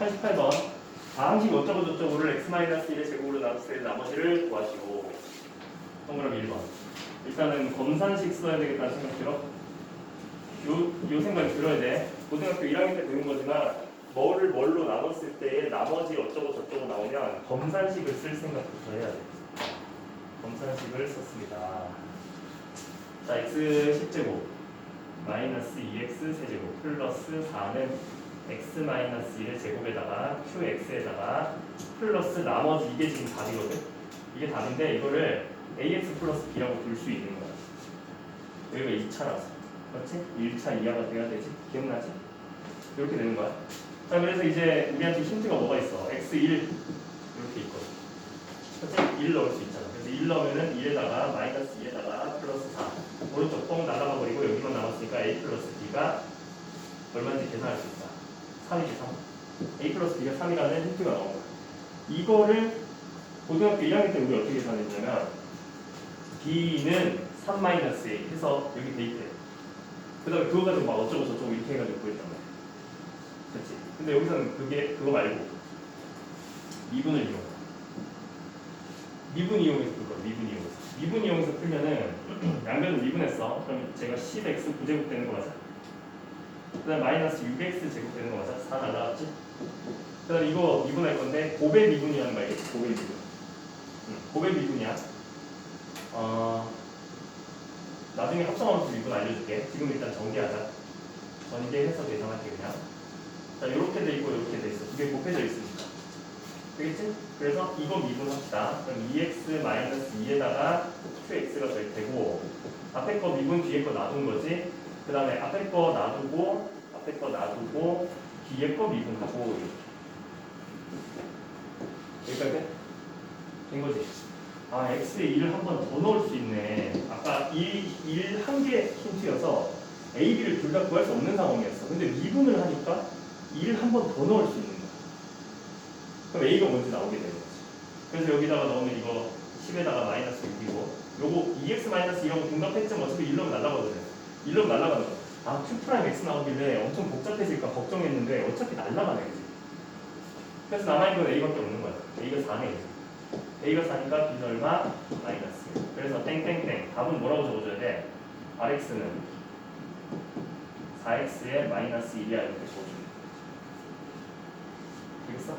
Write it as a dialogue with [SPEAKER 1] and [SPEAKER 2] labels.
[SPEAKER 1] 88번. 다항식 어쩌고 저쩌고를 x-1의 제곱으로 때 나머지를 구하시오 동그라미 1번. 일단은 검산식 써야 되겠다는 생각 들어? 요, 요 생각이 들어야 돼. 고등학교 1학년 때 배운 거지만 뭐를 뭘로 나눴을 때 나머지 어쩌고 저쩌고 나오면 검산식을 쓸 생각부터 해야 돼. 검산식을 썼습니다. 자 x 10제곱 마이너스 2x 세제곱 플러스 4는 x 마이너스 1의 제곱에다가 qx에다가 플러스 나머지 이게 지금 답이거든? 이게 답인데 이거를 ax 플러스 b라고 둘수 있는 거야. 여기가 2차라서. 그렇지? 1차 이하가 돼야 되지? 기억나지? 이렇게 되는 거야. 자 그래서 이제 우리한테 힌트가 뭐가 있어? x1 이렇게 있거든. 그렇지? 1 넣을 수 있잖아. 그래서 1 넣으면은 1에다가 마이너스 2에다가 플러스 4 오른쪽 뻥 날아가 버리고 여기만 남았으니까 a 플러스 b가 얼마인지 계산할 수 있다 3이지 3 a 플러스 b가 3이라는 힌트가 나온 거야 이거를 고등학교 1학년 때 우리 어떻게 계산했냐면 b는 3 마이너스 a 해서 여기 대입해 그 다음에 그거 가지고 막 어쩌고 저쩌고 이렇게 해가지고 구했단 말이야. 그렇지 근데 여기서는 그게 그거 말고 미분을 이용 미분 이용해서 풀 거야 미분 이용해서. 미분 이용해서 풀면은 양변을 미분했어. 그럼 제가 10x 9제곱 되는 거 맞아? 그 다음 마이너스 6x 제곱 되는 거 맞아? 4 날라갔지? 그 다음 이거 미분할 건데 고배 미분이라는 거 알겠지? 고배 미분. 응, 고배 미분이야. 어, 나중에 합성하면서 미분 알려줄게. 지금 일단 정리하자. 전개해서 계산할게 그냥. 자 이렇게 돼 있고 이렇게 돼 있어. 두 개 곱해져 있으니까. 되겠지? 그래서 이거 미분합시다. 그럼 2x 마이너스 2에다가 qx가 될 테고 앞에 거 미분 뒤에 거 놔둔 거지 그 다음에 앞에 거 놔두고 앞에 거 놔두고 뒤에 거 미분하고 여기까지 돼? 된 거지? 아 x에 1을 한 번 더 넣을 수 있네. 아까 1, 1한개 힌트여서 a, b를 둘 다 구할 수 없는 상황이었어. 근데 미분을 하니까 1을 한 번 더 넣을 수 있는 거야. 그럼 a가 뭔지 나오게 되는 거지. 그래서 여기다가 넣으면 이거 10에다가 마이너스 6이고 요거 2x 마이너스 2하고 등답했지만 어차피 1로 날라가거든 1로 날라가는 거야 아 q 프라임 x 나오길래 엄청 복잡해질까 걱정했는데 어차피 날라가네 그지 그래서 남아있는 건 a밖에 없는 거야 a가 4네 a가 4니까 b는 얼마? 마이너스 그래서 땡땡땡 답은 뭐라고 적어줘야 돼? rx는 4x에 마이너스 1이야 이렇게 돼. 되겠어?